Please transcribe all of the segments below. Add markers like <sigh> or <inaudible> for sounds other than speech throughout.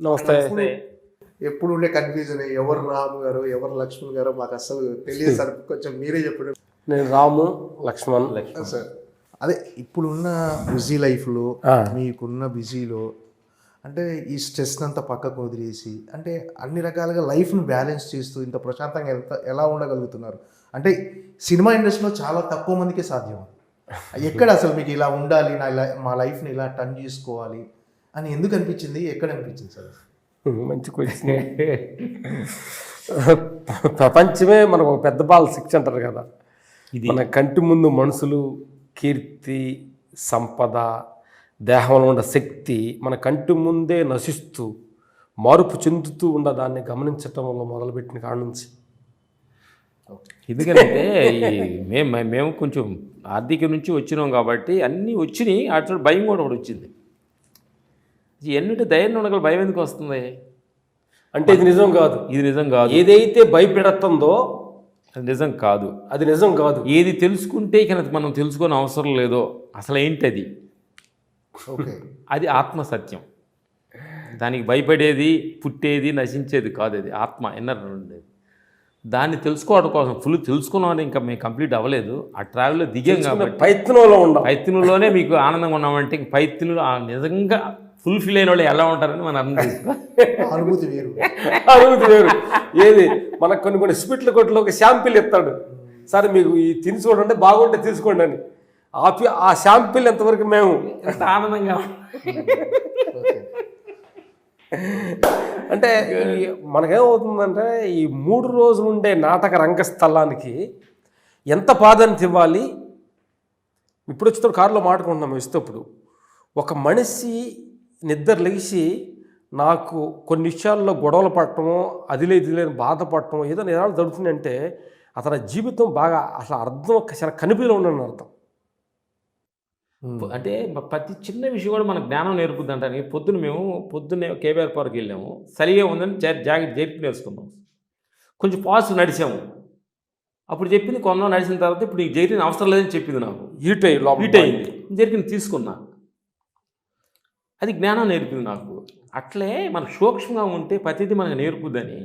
నమస్తే ఎప్పుడు ఉండే కన్ఫ్యూజన్ ఎవరు రాము గారు ఎవరు లక్ష్మణ్ గారు మాకు అసలు తెలియదు సార్. <laughs> కొంచెం మీరే చెప్పండి. నేను రాము లక్ష్మణ్. సార్ అదే ఇప్పుడున్న బిజీ లైఫ్లో. మీకున్న బిజీలో అంటే ఈ స్ట్రెస్ అంతా పక్కకు వదిలేసి అంటే అన్ని రకాలుగా లైఫ్ను బ్యాలెన్స్ చేస్తూ ఇంత ప్రశాంతంగా ఎంత ఎలా ఉండగలుగుతున్నారు? అంటే సినిమా ఇండస్ట్రీలో చాలా తక్కువ మందికే సాధ్యం ఎక్కడ అసలు మీకు ఇలా ఉండాలి నా ఇలా మా లైఫ్ని ఇలా టర్న్ చేసుకోవాలి? అని ఎందుకు అనిపించింది? ఎక్కడ అనిపించింది సార్? మంచి క్వశ్చన్ ప్రపంచమే మనకు ఒక పెద్ద బాల్ శిక్ష అంటారు కదా. ఇది. మన కంటి ముందు మనుషులు కీర్తి సంపద దేహంలో ఉన్న శక్తి మన కంటి ముందే నశిస్తూ మార్పు చెందుతూ ఉన్న దాన్ని గమనించటం వల్ల మొదలుపెట్టిన కాడ నుంచి. ఎందుకంటే ఈ మేము మేము కొంచెం ఆర్థిక నుంచి వచ్చినాం కాబట్టి అన్నీ వచ్చినాయి. అటు భయం కూడా ఒకటి వచ్చింది. ఎన్నిటి ధైర్యం ఉండగల భయం ఎందుకు వస్తుంది? అంటే ఇది నిజం కాదు. ఇది నిజం కాదు. ఏదైతే భయపెడుతుందో అది నిజం కాదు. అది నిజం కాదు. ఏది తెలుసుకుంటే ఇక మనం తెలుసుకునే అవసరం లేదో అసలు ఏంటి అది అది ఆత్మ సత్యం. దానికి భయపడేది పుట్టేది నశించేది కాదు అది. ఆత్మ ఎన్నర్ ఉండేది. దాన్ని తెలుసుకోవడం కోసం ఫుల్ తెలుసుకున్నామని ఇంకా మేము కంప్లీట్ అవ్వలేదు. ఆ ట్రావెల్లో దిగాం కాబట్టి ప్రయత్నంలో ఉండాలి పైత్యంలోనే మీకు ఆనందంగా ఉన్నామంటే ఆ నిజంగా ఫుల్ఫిల్ అయిన వాళ్ళు ఎలా ఉంటారని మనం అనుభూతి వేరు. అనుభూతి వేరు. ఏది? మనకు కొన్ని కొన్ని స్వీట్ల కొట్లో ఒక శాంపిల్ ఇస్తాడు. సరే మీకు ఈ తిని చూడండి బాగుంటే తీసుకోండి అని. ఆ ఆ శాంపిల్ ఎంతవరకు మేము? ఎంత ఆనందంగా అంటే ఈ మనకేమవుతుందంటే ఈ మూడు రోజులు ఉండే నాటక రంగస్థలానికి ఎంత ప్రాధాన్యత ఇవ్వాలి? ఇప్పుడు వచ్చిన కారులో మాట్లాడుకుంటున్నాం ఇస్తప్పుడు. ఒక మనిషి నిద్ర లేచి నాకు కొన్ని విషయాల్లో గొడవలు పడటమో అది లేదు ఇది లేదు బాధపడటం ఏదో నిరాలు జరుగుతుందంటే అతని జీవితం బాగా అసలు అర్థం చాలా కనిపిలో ఉండని అర్థం. అంటే ప్రతి చిన్న విషయం కూడా మనకు జ్ఞానం నేర్పుద్ది అంటానికి పొద్దున్న మేము పొద్దున్నే కేబీఆర్ పార్క్ వెళ్ళాము. సరిగా ఉందని జా- జాకెట్ జరిపి నేర్చుకున్నాం. కొంచెం పాస్ నడిచాము. అప్పుడు చెప్పింది కొన్నాం నడిచిన తర్వాత ఇప్పుడు ఈ జరిగిన అవసరం లేదని చెప్పింది నాకు. హీట్ అయ్యి లోపల హీట్ అయింది జరిగింది తీసుకున్నా. అది జ్ఞానం నేర్పింది నాకు. అట్లే మనకు సూక్ష్మంగా ఉంటే ప్రతిదీ మనకు నేర్పుద్దని.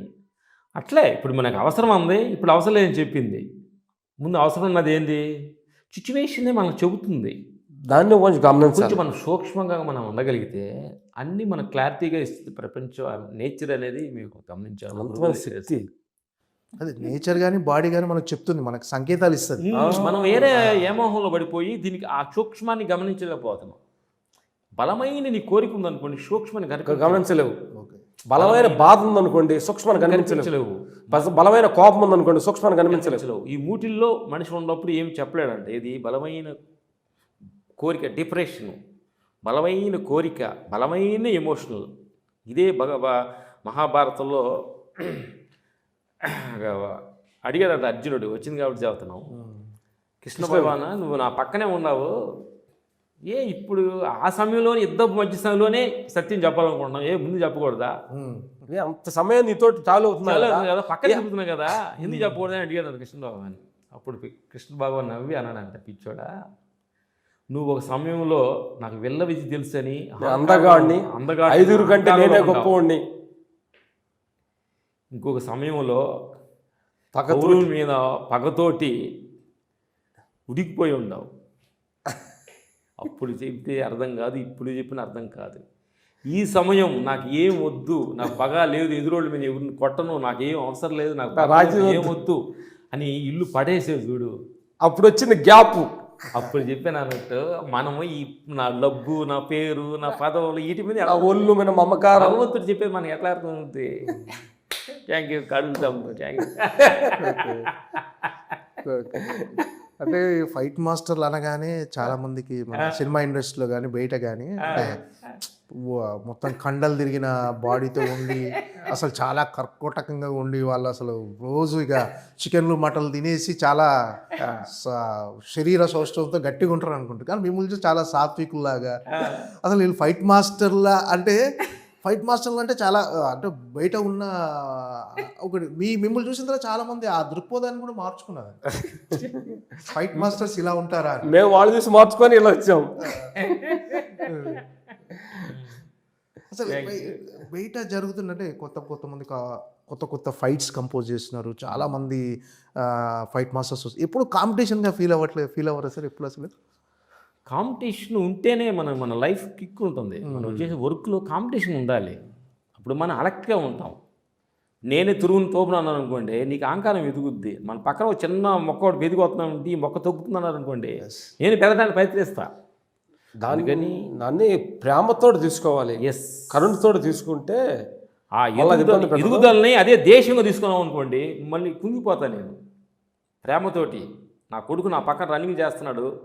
అట్లే ఇప్పుడు మనకు అవసరం ఉంది ఇప్పుడు అవసరం లేదని చెప్పింది. ముందు అవసరం ఉన్నది ఏంది? సిచ్యువేషనే మనకు చెబుతుంది. దాన్ని కొంచెం గమనించాలి. కొంచెం మనం సూక్ష్మంగా మనం ఉండగలిగితే అన్నీ మనకు క్లారిటీగా ఇస్తుంది. ప్రపంచం నేచర్ అనేది మీకు గమనించాలి. అది నేచర్ కానీ బాడీ కానీ మనకు చెప్తుంది. మనకు సంకేతాలు ఇస్తుంది. మనం వేరే ఏమోహంలో పడిపోయి దీనికి ఆ సూక్ష్మాన్ని గమనించలేకపోతున్నాం. బలమైన నీ కోరిక ఉందనుకోండి సూక్ష్మాన్ని గనక గమనించలేవు. ఓకే. బలమైన బాధ ఉందనుకోండి గమనించలేవు. బస- బలమైన కోపం ఉందనుకోండి సూక్ష్మాన్ని గమనించలేవు. గమనించలేవు ఈ మూటిల్లో మనిషి ఉన్నప్పుడు ఏమి చెప్పలేడంటే ఇది బలమైన కోరిక డిప్రెషన్. బలమైన కోరిక బలమైన ఎమోషనల్. ఇదే భగ బ- మహాభారతంలో అడిగాడు అర్జునుడు వచ్చింది కాబట్టి చెబుతున్నావు. కృష్ణ భగవాన్? నువ్వు నా పక్కనే ఉన్నావు. ఏ ఇప్పుడు ఆ సమయంలోనే ఇద్దరు మధ్య సమయంలోనే సత్యం చెప్పాలనుకుంటున్నావు ఏ ముందు చెప్పకూడదా? అంత సమయం నీతోటి చాలు అవుతుంది చాలా కదా. పక్కన చెబుతున్నా కదా. ఎందుకు చెప్పకూడదు అని అడిగాడు కృష్ణ భగవాన్ అప్పుడు కృష్ణ భగవాన్ నవ్వి అన్నాడంట పిచ్చోడా. నువ్వు ఒక సమయంలో నాకు వెళ్ళ విధి తెలుసని నేను అందగాడిని అందగాడిని, ఐదుగురు కంటే నేనే. గొప్పవాడిని. ఇంకొక సమయంలో కౌరుల మీద పగతోటి ఉడికిపోయి ఉన్నావు అప్పుడు చెప్తే అర్థం కాదు ఇప్పుడు చెప్పిన అర్థం కాదు. ఈ సమయం నాకు ఏం వద్దు నాకు పగ లేదు ఎదురోళ్ళ మీద ఎవరిని కొట్టను నాకు ఏం అవసరం లేదు నాకు రాజ్యం లేదు, ఏం వద్దు అని ఇల్లు పడేసేది చూడు. అప్పుడు వచ్చిన గ్యాప్. అప్పుడు చెప్పాను అన్నట్టు మనము ఈ నా డబ్బు నా పేరు నా పదవులు వీటి మీద ఒళ్ళు మీద మమకారం. భగవంతుడు చెప్పేది మనకి ఎట్లా అర్థమవుతుంది థ్యాంక్ యూ కడుగుతాం థ్యాంక్ యూ అంటే ఫైట్ మాస్టర్లు అనగానే చాలా మందికి మన సినిమా ఇండస్ట్రీలో కానీ బయట కానీ అంటే మొత్తం కండలు తిరిగిన బాడీతో ఉండి అసలు చాలా కర్కోటకంగా ఉండి వాళ్ళు అసలు రోజు ఇక చికెన్లు మటన్లు తినేసి చాలా శరీర సౌష్ఠవంతో గట్టిగా ఉంటారు అనుకుంటారు కానీ మిమ్మల్ని చాలా సాత్వికుల్లాగా అసలు వీళ్ళు ఫైట్ మాస్టర్లా అంటే ఫైట్ మాస్టర్లు అంటే చాలా అంటే బయట ఉన్న <laughs> ఒకటి మీ మిమ్మల్ని చూసిన తర్వాత చాలా మంది ఆ దృక్పథాన్ని కూడా మార్చుకున్నారు. <laughs> ఫైట్ మాస్టర్స్ ఇలా ఉంటారా. మేము వాళ్ళు చూసి మార్చుకొని ఇలా వచ్చాం. <laughs> అసలు బయ- బయట జరుగుతుందంటే కొత్త కొత్త మంది కా- కొత్త కొత్త ఫైట్స్ కంపోజ్ చేస్తున్నారు. చాలా మంది ఫైట్ మాస్టర్స్ ఎప్పుడు కాంపిటీషన్గా ఫీల్ అవ్వట్లేదు ఫీల్ అవ్వరు సార్ ఎప్పుడు అసలు? కాంపిటీషన్ ఉంటేనే మన మన లైఫ్ కిక్ ఉంటుంది. మనం చేసే వర్క్లో కాంపిటీషన్ ఉండాలి. అప్పుడు మనం అలక్ట్గా ఉంటాం. నేనే తురుగుని తోపునన్నాను అనుకోండి నీకు అహంకారం ఎదుగుద్ది. మన పక్కన ఒక చిన్న మొక్క ఒకటి ఎదిగొస్తున్నాం ఈ మొక్క తొక్కుతున్నాను అనుకోండి నేను పెరగడానికి ప్రయత్నిస్తా. దానికని దాన్ని ప్రేమతో తీసుకోవాలి. ఎస్ కరుణతో తీసుకుంటే ఆ. ఎదుగుదలని అదే దేశంగా తీసుకున్నాం అనుకోండి మళ్ళీ కుంగిపోతా నేను. ప్రేమతోటి నా కొడుకు నా పక్కన రన్నింగ్ చేస్తున్నాడు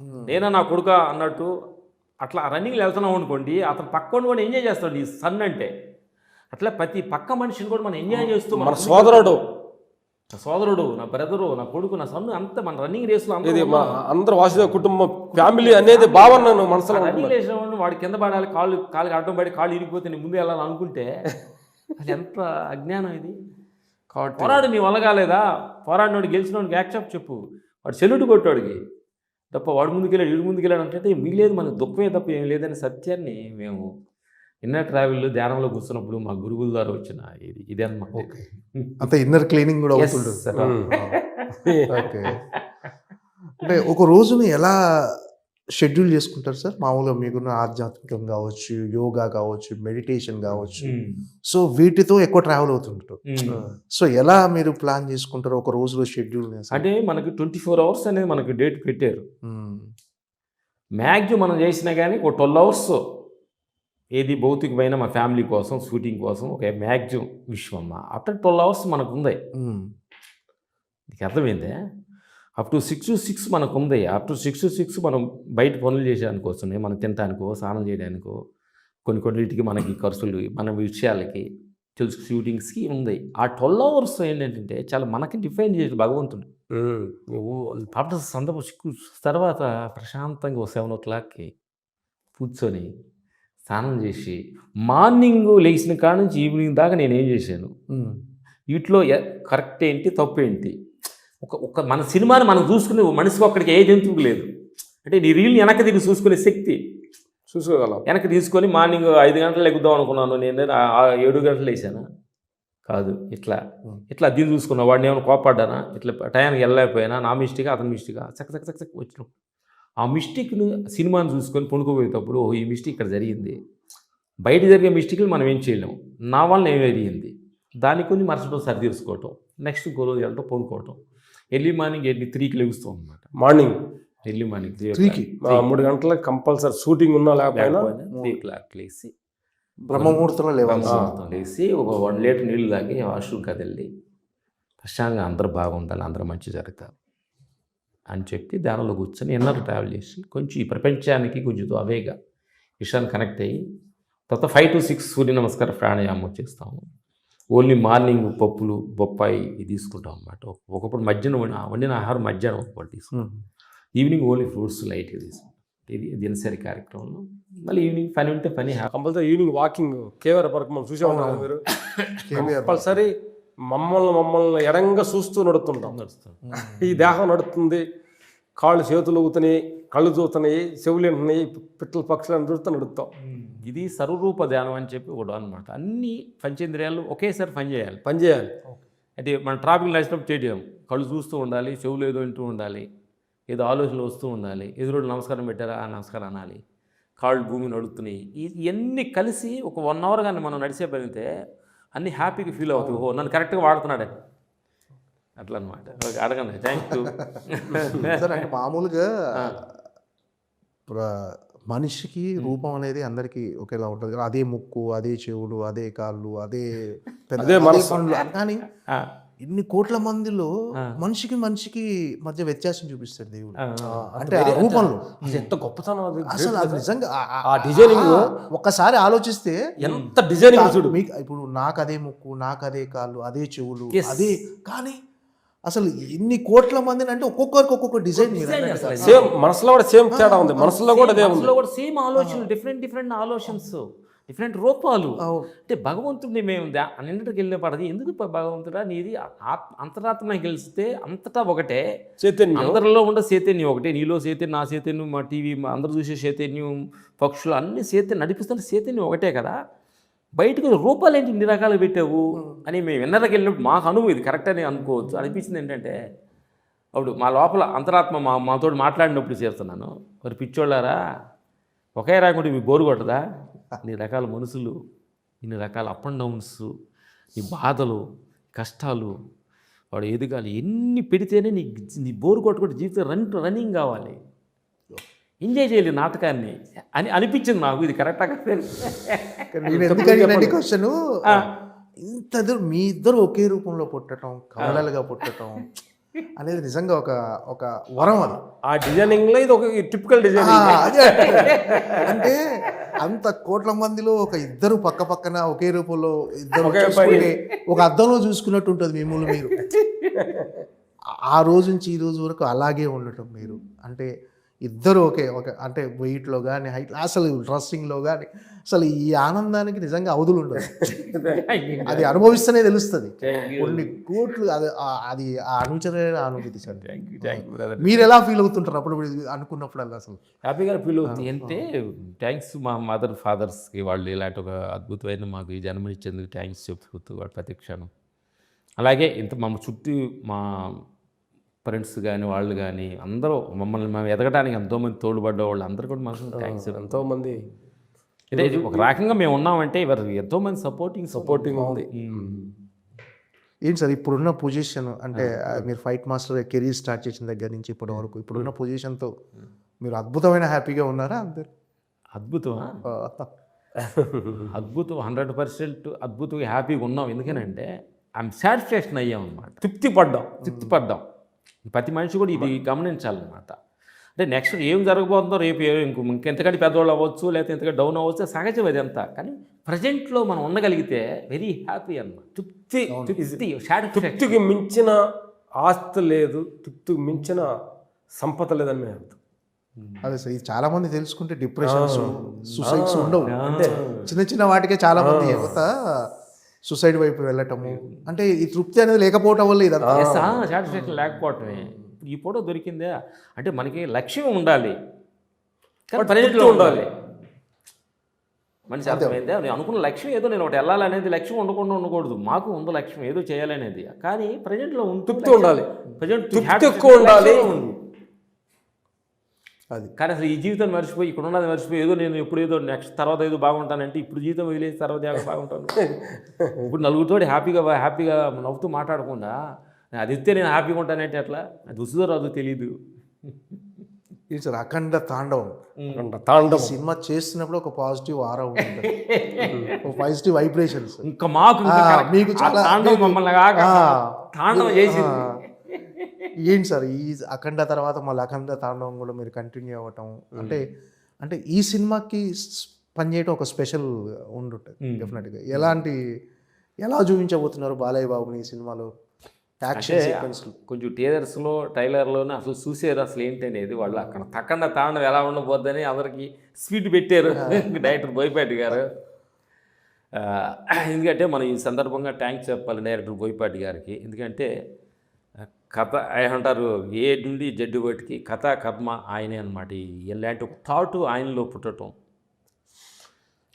నేనా నా కొడుక అన్నట్టు అట్లా రన్నింగ్లో వెళ్తున్నాం అనుకోండి అతను పక్కన కూడా ఎంజాయ్ చేస్తాడు ఈ సన్ అంటే. అట్లా ప్రతి పక్క మనిషిని కూడా మనం ఎంజాయ్ చేస్తూ మన సోదరుడు. నా సోదరుడు నా బ్రదరు నా కొడుకు నా సన్ను అంత మన రన్నింగ్ రేస్లో ఇది మా అందరు వాసుదేవ కుటుంబం ఫ్యామిలీ అనేది భావన నన్ను మనసులో రన్నింగ్ రేస్ వాడు కింద పడాలి కాళ్ళు కాళ్ళకి అడ్డం పడి కాళ్ళు ఇరిగిపోతే నేను ముందు వెళ్ళాలి అనుకుంటే అది ఎంత అజ్ఞానం ఇది? కాబట్టి పోరాడు నీ వల్ల కాలేదా? పోరాడినోడు గెలిచినోడికి యాక్సెప్ట్ చెప్పు. వాడు సెల్యూట్ కొట్టాడికి. తప్ప వాడు ముందుకెళ్ళాడు వీడు ముందుకెళ్ళాడు అంటే మిగిలేదు మనకు దుఃఖమే తప్ప ఏం లేదనే సత్యాన్ని మేము ఇన్నర్ ట్రావెల్లో ధ్యానంలో కూర్చున్నప్పుడు మా గురువుల ద్వారా వచ్చిన ఇది ఇదే అంత ఇన్నర్ క్లీనింగ్ కూడా అవుతుంటుంది. ఓకే <laughs> అంటే ఒక రోజుని ఎలా షెడ్యూల్ చేసుకుంటారు సార్. మామూలుగా మీకున్న ఆధ్యాత్మికం కావచ్చు యోగా కావచ్చు మెడిటేషన్ కావచ్చు. సో వీటితో ఎక్కువ ట్రావెల్ అవుతుంటారు. సో ఎలా మీరు ప్లాన్ చేసుకుంటారు ఒక రోజులో షెడ్యూల్ అంటే మనకి ట్వంటీ ఫోర్ అవర్స్ అనేది మనకి డేట్ పెట్టారు. మ్యాక్సిమం మనం చేసినా కానీ ఒక ట్వెల్వ్ అవర్స్ ఏది భౌతికమైన మా ఫ్యామిలీ కోసం షూటింగ్ కోసం ఒక మ్యాక్సిమం విశ్వమ్మ ఆఫ్టర్ ట్వెల్వ్ అవర్స్ మనకు ఉంది. అర్థమైందే? Up to six to six మనకు ఉంది up to six to six మనం బయట పనులు చేసేదానికి వస్తున్నాయి మనం తినడానికో స్నానం చేయడానికో కొన్ని కొన్నిటికి మనకి ఖర్చులు మన విషయాలకి తెలుసు షూటింగ్స్కి ఉంది. ఆ ట్వెల్వ్ అవర్స్ ఏంటంటే చాలా మనకి డిఫైన్ చేసి భగవంతుడు. ఆఫ్టర్ సందర్భం సిక్కు తర్వాత ప్రశాంతంగా సెవెన్ ఓ క్లాక్కి కూర్చొని స్నానం చేసి మార్నింగ్ లేచిన కాడ నుంచి ఈవినింగ్ దాకా నేను ఏం చేశాను వీటిలో కరెక్ట్ ఏంటి తప్పు ఏంటి? ఒక ఒక మన సినిమాని మనం చూసుకునే మనిషికి ఒక్కడికి ఏ జంతువుకు లేదు? అంటే నీ రీల్ని వెనక్కి తిరిగి చూసుకునే శక్తి. చూసుకోగలం. వెనక్కి తీసుకొని మార్నింగ్ ఐదు గంటలు ఎగుద్దాం అనుకున్నాను నేను ఏడు గంటలు వేసానా కాదు ఇట్లా ఇట్లా దీన్ని చూసుకున్నా. వాడిని ఏమైనా కోపడ్డానా ఇట్లా టయానికి వెళ్ళలేకపోయినా? నా మిస్టేక్? అతని మిస్టేక్? చక్క చక్క చక్క చక్క వచ్చినాం. ఆ మిస్టేక్ను సినిమాని చూసుకొని పొనుకోపోయేటప్పుడు ఓ ఈ మిస్టేక్ ఇక్కడ జరిగింది. బయట జరిగే మిస్టేక్లు మనం ఏం చేయలేము. నా వల్ల ఏం జరిగింది? దాన్ని కొన్ని మరుసటి సరి తీసుకోవటం. నెక్స్ట్ రోజు వెళ్ళటం పొనుకోవటం ఎర్లీ మార్నింగ్ ఎర్లీ త్రీకి లెగుస్తాం అనమాట మార్నింగ్? ఎర్లీ మార్నింగ్ త్రీ త్రీకి? మూడు గంటలకు కంపల్సరీ షూటింగ్ ఉన్నా లేకపోయినా? Three clock. లేసి. బ్రహ్మముహూర్తంలో లేవాలి. లేచి ఒక వన్ లీటర్ నీళ్ళు తాగి వాష్రూమ్ కదిలి ప్రశాంతంగా అందరూ బాగుండాలి అందరూ మంచి జరుగుతారు అని చెప్పి దానిలో కూర్చొని ఎన్నో ట్రావెల్ చేసి కొంచెం ఈ ప్రపంచానికి కొంచెం అవేగా విషయాన్ని కనెక్ట్ అయ్యి తర్వాత ఫైవ్ టు సిక్స్ సూర్య నమస్కార ప్రాణాయామం చేస్తాము. ఓన్లీ మార్నింగ్ పప్పులు బొప్పాయి ఇది తీసుకుంటాం అన్నమాట. ఒకప్పుడు మధ్యాహ్నం వండిన- ఆహారం మధ్యాహ్నం ఒకటి తీసుకుంటాం ఈవినింగ్ ఓన్లీ ఫ్రూట్స్ లైట్గా తీసుకుంటాం. ఇది దినసరి కార్యక్రమంలో. మళ్ళీ ఈవినింగ్ పని ఉంటే పని కంపల్సరీ ఈవినింగ్ వాకింగ్ కేవర వరకు మనం చూసే ఉంటాం మీరు? <laughs> కంపల్సరీ మమ్మల్ని మమ్మల్ని ఎడంగా చూస్తూ నడుతుంటాం నడుస్తాం ఈ దేహం నడుస్తుంది కాళ్ళు చేతులు ఊగుతున్నాయి కళ్ళు చూస్తున్నాయి చెవులు వింటున్నాయి పిట్టల పక్షులను చూస్తూ నడుస్తాం. ఇది సర్వరూప ధ్యానం అని చెప్పి ఒకటి అనమాట అన్ని పంచేంద్రియాలు ఒకేసారి పని చేయాలి. పని చేయాలి అంటే మన ట్రాఫిక్ నడిచినప్పుడు చేయడం కళ్ళు చూస్తూ ఉండాలి చెవులు ఏదో వింటూ ఉండాలి ఏదో ఆలోచనలు వస్తూ ఉండాలి ఎదురుడు నమస్కారం పెట్టారా ఆ నమస్కారం అనాలి కాళ్ళు భూమి నడుస్తున్నాయి ఈ- ఇవన్నీ కలిసి ఒక వన్ అవర్ కానీ మనం నడిచే పనితే అన్ని హ్యాపీగా ఫీల్ అవుతుంది ఓ నన్ను కరెక్ట్గా వాడుతున్నాడే. అట్లా అనమాట అడగండి. థ్యాంక్ యూ <laughs> మామూలుగా మనిషికి రూపం అనేది అందరికీ ఒకేలా ఉంటుంది కదా. అదే ముక్కు అదే చెవులు అదే కాళ్ళు అదే పెద్ద మనసు. పనులు కానీ ఇన్ని కోట్ల మందిలో మనిషికి మనిషికి మధ్య వ్యత్యాసం చూపిస్తాడు దేవుడు. అంటే ఆ రూపంలో. ఎంత గొప్పతనం అది. అసలు అది నిజంగా ఆ- డిజైనింగ్ ఒక్కసారి ఆలోచిస్తే ఎంత డిజైనింగ్ చూడు. మీకు ఇప్పుడు నాకు అదే ముక్కు నాకు అదే కాళ్ళు అదే చెవులు. అదే కానీ అసలు ఇన్ని కోట్ల మందిని అంటే ఒక్కొక్కరికి ఒక్కొక్క డిజైన్. సేమ్ మనసులో కూడా సేమ్ తేడా ఉంది. మనసులో కూడా అదే ఉంది. మనసులో కూడా సేమ్ ఆలోచనలు డిఫరెంట్ డిఫరెంట్ ఆలోచనస్ డిఫరెంట్ రూపాలు. అంటే భగవంతుడిని మేము అన్నింటికి వెళ్ళే పడది ఎందుకు భగవంతుడా నీది అంతరాత్మ గెలిస్తే అంతటా ఒకటే. చైతన్యం. అందరిలో ఉండే చైతన్యం ఒకటే. నీలో చైతన్యం నా చైతన్యం మా టీవీ మా అందరూ చూసే చైతన్యం పక్షులు అన్ని చైతన్యం నడిపిస్తున్న చైతన్యం ఒకటే కదా. బయటకు రూపాలు ఏంటి ఇన్ని రకాలు పెట్టావు? అని మేము విన్నరకి వెళ్ళినప్పుడు మాకు అనుభవం ఇది కరెక్ట్ అని అనుకోవచ్చు. అనిపించింది ఏంటంటే అప్పుడు మా లోపల అంతరాత్మ మా మాతో మాట్లాడినప్పుడు చేస్తున్నాను మరి పిచ్చోళ్ళారా ఒకే రాకుంటే మీ బోరు కొట్టదా? ఇన్ని రకాల మనుషులు ఇన్ని రకాల అప్ అండ్ డౌన్స్ నీ బాధలు కష్టాలు వాడు ఎదగాలి ఎన్ని పెడితేనే నీ నీ బోరు కొట్టుకుంటే జీవితం రన్ రన్నింగ్ కావాలి. ఎంజాయ్ చేయాలి నాటకాన్ని అని అనిపించింది నాకు ఇది కరెక్టా కదా క్వశ్చన్ ఇంత మీ ఇద్దరు ఒకే రూపంలో పుట్టడం కవలలుగా పుట్టడం అనేది నిజంగా ఒక ఒక వరం అది. ఆ డిజైనింగ్లో ఇది ఒక టిపికల్ డిజైనింగ్. అంటే అంత కోట్ల మందిలో ఒక ఇద్దరు పక్క పక్కన ఒకే రూపంలో ఇద్దరు ఒక అద్దంలో చూసుకున్నట్టు ఉంటుంది మిమ్మల్ని మీరు. ఆ రోజు నుంచి ఈ రోజు వరకు అలాగే ఉండటం మీరు. అంటే ఇద్దరు ఒకే ఒక అంటే వెయిట్లో కానీ హైట్ అసలు డ్రెస్సింగ్లో కానీ అసలు ఈ ఆనందానికి నిజంగా అవధులు ఉండదు. అది అనుభవిస్తేనే తెలుస్తుంది. కొన్ని కోట్లు అది అది ఆ అనుచరైన అనుభూతి సార్ మీరు ఎలా ఫీల్ అవుతుంటారు అప్పుడు అనుకున్నప్పుడు అసలు? హ్యాపీగా ఫీల్ అవుతుంది. అంటే థ్యాంక్స్ మా మదర్ ఫాదర్స్కి వాళ్ళు ఇలాంటి ఒక అద్భుతమైన మాకు ఈ జన్మనిచ్చేందుకు థ్యాంక్స్ చెప్తూ ప్రతి క్షణం. అలాగే ఇంత మా చుట్టూ మా ఫ్రెండ్స్ కానీ వాళ్ళు కానీ అందరూ మమ్మల్ని మేము ఎదగడానికి ఎంతోమంది తోడుపడ్డ వాళ్ళు అందరూ కూడా మనసు థ్యాంక్స్ ఎంతో మంది అంటే ఇది ఒక రకంగా మేము ఉన్నామంటే ఇవాళ ఎంతోమంది సపోర్టింగ్ సపోర్టింగ్ ఉంది. ఏంటి సార్ ఇప్పుడున్న పొజిషన్ అంటే మీరు ఫైట్ మాస్టర్ కెరీర్ స్టార్ట్ చేసిన దగ్గర నుంచి ఇప్పటి వరకు ఇప్పుడున్న పొజిషన్తో మీరు అద్భుతమైన హ్యాపీగా ఉన్నారా అందరు? అద్భుతమా అద్భుతం హండ్రెడ్ పర్సెంట్ అద్భుతంగా హ్యాపీగా ఉన్నాం. ఎందుకనంటే ఐఎమ్ సాటిస్ఫాక్షన్ అయ్యాం అనమాట తృప్తి పడ్డాం తృప్తి పడ్డాం ప్రతి మనిషి కూడా ఇది గమనించాలన్నమాట అంటే నెక్స్ట్ ఏం జరగబోతుందో రేపు ఏ- ఇంకో ఇంకెంతకంటే పెద్దవాళ్ళు అవ్వచ్చు లేకపోతే ఎంతకంటే డౌన్ అవ్వచ్చు సహజం అదంతా కానీ ప్రజెంట్లో మనం ఉండగలిగితే వెరీ హ్యాపీ అన్నమాట. తృప్తి తృప్తి తృప్తికి మించిన ఆస్తి లేదు తృప్తికి మించిన సంపద లేదని మేము అర్థం అదే సార్ ఇది చాలా మంది తెలుసుకుంటే డిప్రెషన్స్ సూసైడ్స్ ఉండవు. అంటే చిన్న చిన్న వాటికే చాలా మంది యువత సూసైడ్ వైపు వెళ్ళటము. అంటే ఈ తృప్తి అనేది లేకపోవటం వల్ల ఇదంతా సాటిస్ఫాక్షన్ లేకపోవటమే. ఇప్పుడు ఈ ఫోటో దొరికిందే. అంటే మనకి లక్ష్యం ఉండాలి. కానీ ప్రజెంట్లో ఉండాలి. మనిషి అర్థమైందా? నేను అనుకున్న లక్ష్యం ఏదో నేను ఒకటి వెళ్ళాలనేది లక్ష్యం ఉండకుండా ఉండకూడదు. మాకు ఉంది లక్ష్యం ఏదో చేయాలనేది. కానీ ప్రజెంట్లో తృప్తి ఉండాలి. ప్రజెంట్ తృప్తి ఎక్కువ ఉండాలి. అది. కానీ అసలు ఈ జీవితం మర్చిపోయి ఇక్కడ ఉన్నది మర్చిపోయి ఏదో నేను ఎప్పుడు ఏదో నెక్స్ట్ తర్వాత ఏదో బాగుంటానంటే ఇప్పుడు జీవితం వదిలేసి తర్వాత ఏదో బాగుంటాను. <laughs> ఇప్పుడు నలుగురితో హ్యాపీగా హ్యాపీగా నవ్వుతూ మాట్లాడకుండా అది ఇస్తే నేను హ్యాపీగా ఉంటానంటే ఎట్లా? అది వస్తుందో రాదో తెలియదు ఇది సార్ అఖండ తాండవం. తాండవం. సినిమా చేస్తున్నప్పుడు ఒక పాజిటివ్ ఆరా ఉంటుంది. <laughs> ఒక పాజిటివ్ వైబ్రేషన్స్ ఇంకా మాకు. మీకు చాలా- తాండవం మమ్మల్ని. తాండవం చేసింది. ఏంటి సార్? ఈ అఖండ తర్వాత మళ్ళీ అఖండ తాండవం కూడా మీరు కంటిన్యూ అవ్వటం? అంటే అంటే ఈ సినిమాకి పనిచేయటం ఒక స్పెషల్ ఉండుంటుంది డెఫినెట్గా ఎలాంటి ఎలా చూపించబోతున్నారు బాలయ్య బాబుని ఈ సినిమాలో? కొంచెం టీజర్స్లో ట్రైలర్లోనే అసలు చూసారు అసలు ఏంటి అనేది వాళ్ళు అక్కడ తక్కన తాండం ఎలా ఉండబోద్దని అందరికి స్వీట్ పెట్టారు. డైరెక్టర్ బోయపాటి గారు. ఎందుకంటే మనం ఈ సందర్భంగా థ్యాంక్స్ చెప్పాలి డైరెక్టర్ బోయపాటి గారికి. ఎందుకంటే కథ ఆయన అంటారు ఏ నుండి జడ్డు బయటికి కథ కర్మ ఆయనే అనమాట ఇలాంటి ఒక థాట్ ఆయనలో పుట్టడం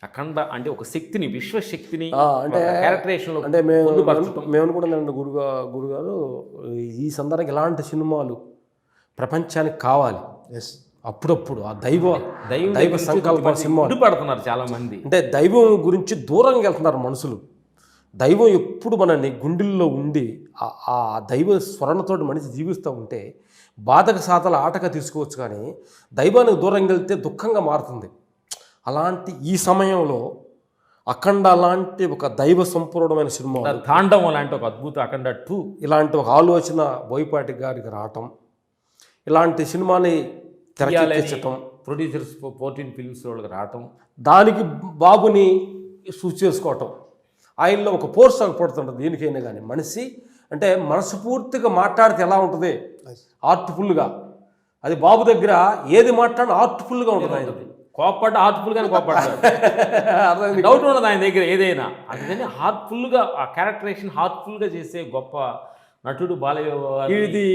అఖండ అంటే ఒక శక్తిని విశ్వశక్తిని అంటే క్యారెక్టరేషన్లో అంటే మేము. మేము అనుకుంటున్నాం గురుగా గురుగారు ఈ సందర్భంగా ఇలాంటి సినిమాలు ప్రపంచానికి కావాలి. ఎస్ అప్పుడప్పుడు ఆ దైవ దైవం దైవ సంకల్ప సినిమా అడ్డుపడుతున్నారు చాలా మంది అంటే దైవం గురించి దూరంగా వెళ్తున్నారు మనుషులు. దైవం ఎప్పుడు మనని గుండెల్లో ఉండి ఆ- దైవ స్మరణతోటి మనిషి జీవిస్తూ ఉంటే బాధక సాతల ఆటగా తీసుకోవచ్చు కానీ దైవానికి దూరంగా వెళ్తే దుఃఖంగా మారుతుంది. అలాంటి ఈ సమయంలో అఖండ అలాంటి ఒక దైవ సంపూర్ణమైన సినిమా తాండవం లాంటి ఒక అద్భుత అఖండ టూ. ఇలాంటి ఒక ఆలోచన బోయపాటి గారికి రావటం ఇలాంటి సినిమాని తెరకెక్కించటం. ప్రొడ్యూసర్స్ ఫోర్టీన్ ఫిల్మ్స్ వాళ్ళకి రావటం. దానికి బాబుని సూచి చేసుకోవటం. ఆయనలో ఒక పోర్స్ పడుతుంటుంది దేనికైనా కానీ మనిషి అంటే మనస్ఫూర్తిగా మాట్లాడితే ఎలా ఉంటుంది? ఆర్ట్ఫుల్గా అది బాబు దగ్గర ఏది మాట్లాడినా ఆర్ట్ఫుల్గా ఉంటుంది ఆయన కోప్పడ్డ హార్ట్ఫుల్గానే కోప్పడ్డాడు <laughs> అర్థమైంది. డౌట్ ఉండదు ఆయన దగ్గర ఏదైనా. అందుకని హార్ట్ఫుల్గా ఆ క్యారెక్టరేషన్ హార్ట్ఫుల్గా చేసే గొప్ప నటుడు బాలయ్య. ఇది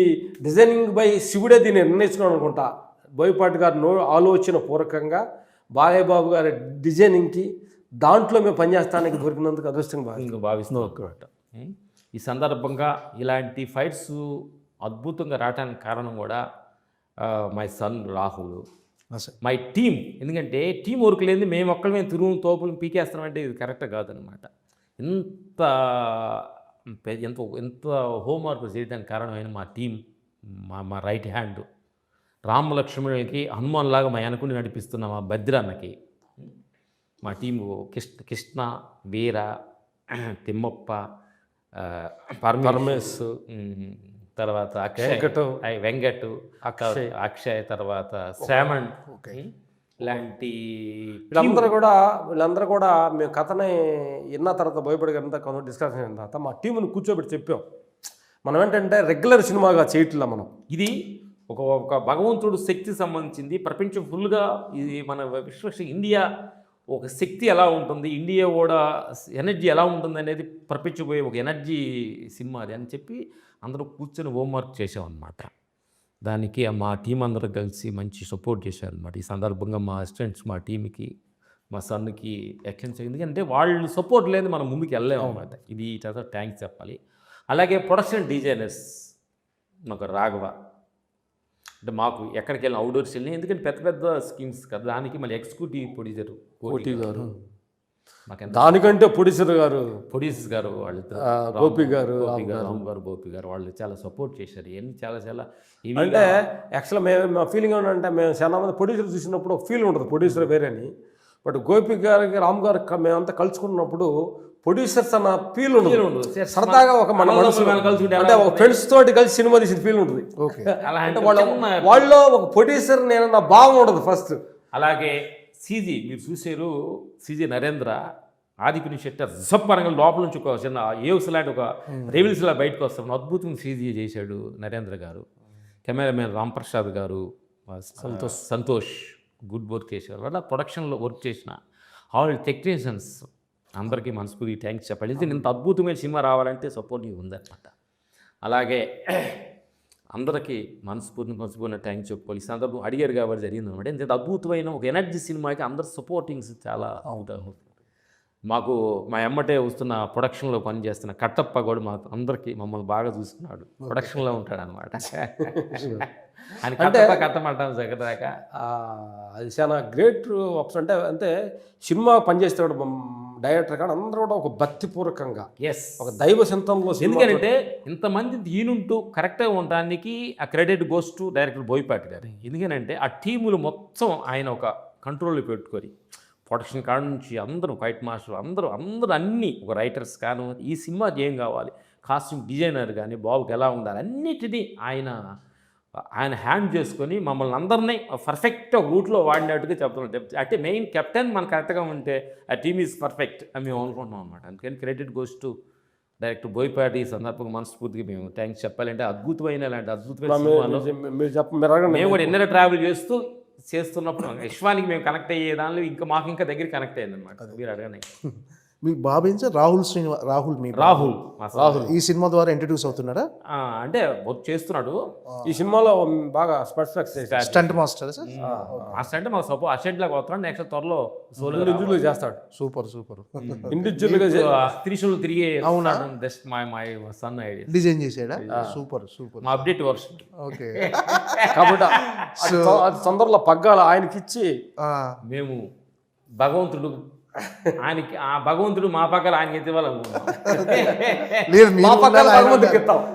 డిజైనింగ్ బై శివుడే దీన్ని నిర్ణయించుకున్నాను అనుకుంటా. బోయపాటి గారు నో ఆలోచన పూర్వకంగా బాలయ్య బాబు గారి డిజైనింగ్కి దాంట్లో మేము పనిచేస్తానికి దొరికినందుకు అదృష్టంగా భావిస్తున్నాం. ఇంకా భావిస్తున్నాం. ఉం? ఈ సందర్భంగా ఇలాంటి ఫైట్స్ అద్భుతంగా రావడానికి కారణం కూడా మై సన్ రాహుల్. అసలు మై టీమ్. ఎందుకంటే టీం వర్క్ లేని మేము ఒక్కరి మేము తిరుగు తోపులు పీకేస్తామంటే ఇది కరెక్ట్ కాదనమాట ఎంత ఎంత ఎంత హోంవర్క్ చేయడానికి కారణమైన మా టీం మా మా రైట్ హ్యాండ్ రామ లక్ష్మణులకి హనుమాన్ లాగా మా అనుకుని నడిపిస్తున్న మా భద్రన్నకి మా టీము కృష్ణ కృష్ణ వీర తిమ్మప్ప పరమేశ్ తర్వాత అక్షయ్. వెంకటు, అక్షయ్. అక్షయ్ తర్వాత శ్రావణ్ ఇలాంటి వీళ్ళందరూ కూడా వీళ్ళందరూ కూడా మేము కథని విన్న తర్వాత భయపడి అంతా కొంత డిస్కషన్ అయిన తర్వాత మా టీముని కూర్చోబెట్టి చెప్పాం. మనం ఏంటంటే రెగ్యులర్ సినిమాగా చేయట్లా మనం. ఇది ఒక ఒక భగవంతుడు శక్తి సంబంధించింది. ప్రపంచం ఫుల్గా ఇది మన విశ్వ ఇండియా ఒక శక్తి ఎలా ఉంటుంది ఇండియా కూడా ఎనర్జీ ఎలా ఉంటుంది అనేది ప్రపంచపోయే ఒక ఎనర్జీ సినిమా అది అని చెప్పి అందరూ కూర్చొని హోంవర్క్ చేసామన్నమాట దానికి మా టీం అందరూ కలిసి మంచి సపోర్ట్ చేశారనమాట ఈ సందర్భంగా మా అసిస్టెంట్స్ మా టీంకి మా సన్కి ఎక్సలెన్స్ ఎందుకంటే వాళ్ళు సపోర్ట్ లేదు మనం ముందుకు వెళ్ళలేము అనమాట ఇది థ్యాంక్స్ చెప్పాలి. అలాగే ప్రొడక్షన్ డిజైనర్స్ మాకు రాఘవ. అంటే మాకు ఎక్కడికి వెళ్ళిన అవుట్డోర్స్ వెళ్ళినా ఎందుకంటే పెద్ద పెద్ద స్కీమ్స్ కదా దానికి మళ్ళీ ఎగ్జిక్యూటివ్ ప్రొడ్యూసర్ కోటి గారు. దానికంటే ప్రొడ్యూసర్ గారు. ప్రొడ్యూసర్ గారు వాళ్ళు గోపి గారు, రామ్ గారు గోపి గారు వాళ్ళు చాలా సపోర్ట్ చేశారు. ఇవన్నీ చాలా చాలా అంటే యాక్చువల్గా మేము మా ఫీలింగ్ ఏంటంటే మేము చాలా మంది ప్రొడ్యూసర్ చూసినప్పుడు ఒక ఫీల్ ఉంటుంది. ప్రొడ్యూసర్ వేరేని బట్ గోపి గారికి రామ్ గారు మేమంతా కలుసుకున్నప్పుడు ప్రొడ్యూసర్స్ అన్న ఫీల్ ఉండదు. సరదాగా ఒక మన అంటే ఒక ఫ్రెండ్స్ తోటి కలిసి సినిమా తీసిన ఫీల్ ఉంటుంది. ఓకే. అలా అంటే వాళ్ళ వాళ్ళలో ఒక ప్రొడ్యూసర్ నేను నా భావం ఉండదు ఫస్ట్ అలాగే సీజీ మీరు చూసారు సీజీ నరేంద్ర ఆదిపిని శెట్టర్ జప్పనగా లోపల నుంచి ఒక చిన్న ఏవ్స్ లాంటి ఒక రెవిల్స్ లా బయటకు వస్తాం. అద్భుతంగా సీజీ చేశాడు నరేంద్ర గారు. కెమెరామెన్ రాంప్రసాద్ గారు. సంతోష్. సంతోష్. గుడ్ వర్క్ చేశారు అలా ప్రొడక్షన్లో వర్క్ చేసిన ఆల్ టెక్నీషియన్స్ అందరికీ మనస్ఫూర్తి థ్యాంక్స్ చెప్పాలి ఇది ఇంత అద్భుతమైన సినిమా రావాలంటే సపోర్టివ్ ఉందన్నమాట. అలాగే అందరికీ మనస్ఫూర్తి మనస్ఫూర్తి థ్యాంక్స్ చెప్పుకోవాలి. ఈ సందర్భం అడిగారు కాబట్టి జరిగింది అనమాట. ఇంత అద్భుతమైన ఒక ఎనర్జీ సినిమాకి అందరు సపోర్టింగ్స్ చాలా అవుతారు మాకు మా ఎమ్మటే వస్తున్న ప్రొడక్షన్లో పనిచేస్తున్న కట్టప్ప కూడా మాకు అందరికీ మమ్మల్ని బాగా చూసుకున్నాడు. ప్రొడక్షన్లో ఉంటాడు అనమాట <laughs> కట్టప్ప కట్టమంటాం దగ్గరదాకా అది చాలా గ్రేట్ ఆప్షన్ అంటే అంటే సినిమా పనిచేస్తాడు డైరెక్టర్ కానీ అందరూ కూడా ఒక భక్తిపూర్వకంగా ఎస్ ఒక దైవ సంతంలో ఎందుకంటే ఇంతమంది దీనుంటూ కరెక్ట్గా ఉండడానికి ఆ credit goes to director Boyapati గారు. ఎందుకనంటే ఆ టీములు మొత్తం ఆయన ఒక కంట్రోల్లో పెట్టుకొని ప్రొడక్షన్ కాడ నుంచి అందరూ ఫైట్ మాస్టర్ అందరూ అందరూ అన్నీ ఒక రైటర్స్ కాను ఈ సినిమా ఏం కావాలి కాస్ట్యూమ్ డిజైనర్ కానీ బాబుకి ఎలా ఉండాలి అన్నిటినీ ఆయన ఆయన హ్యాండ్ చేసుకొని మమ్మల్ని అందరినీ పర్ఫెక్ట్ రూట్లో వాడినట్టుగా చెప్తున్నాం అంటే మెయిన్ కెప్టెన్ మన కరెక్ట్గా ఉంటే ఆ టీమ్ ఈజ్ పర్ఫెక్ట్ అని మేము అనుకుంటున్నాం అనమాట అందుకని credit goes to director Boyapati ఈ సందర్భంగా మనస్ఫూర్తిగా మేము థ్యాంక్స్ చెప్పాలంటే అద్భుతమైన ఇలాంటి అద్భుతమైన మేము కూడా ఎన్నో ట్రావెల్ చేస్తూ చేస్తున్నప్పుడు విశ్వానికి మేము కనెక్ట్ అయ్యే దానిలో ఇంకా మాకు ఇంకా దగ్గర కనెక్ట్ అయింది అనమాట మీరు అడగనే <laughs> మీ బాబు ఏం సార్ రాహుల్ శ్రీనివా రాహుల్ మీ. రాహుల్ రాహుల్. ఈ సినిమా ద్వారా ఇంట్రడ్యూస్ అవుతున్నారా అంటే వర్క్ చేస్తున్నాడు. ఈ సినిమాలో బాగా చేశాడు. Stunt master sir? మాస్టర్ అంటే మాకు సపో అసెంట్ లాగా వస్తున్నాడు. నెక్స్ట్ త్వరలో సోలో ఇండివిజువల్ చేస్తాడు. Super super. <laughs> ఇండివిజువల్గా త్రిశూలు తిరిగి అవునా? Just my my son idea. Design చేసాడా super super. మా అప్డేట్ వర్షన్. ఓకే. <laughs> కాబట్టి తొందరలో పగ్గాలు ఆయనకి ఇచ్చి మేము భగవంతుడు ఆయనకి ఆ భగవంతుడు మా పక్కన ఆయనకి ఎత్తివ్వాలనుకుంటున్నాం మా పక్కన భగవంతుడికి. ఇస్తాం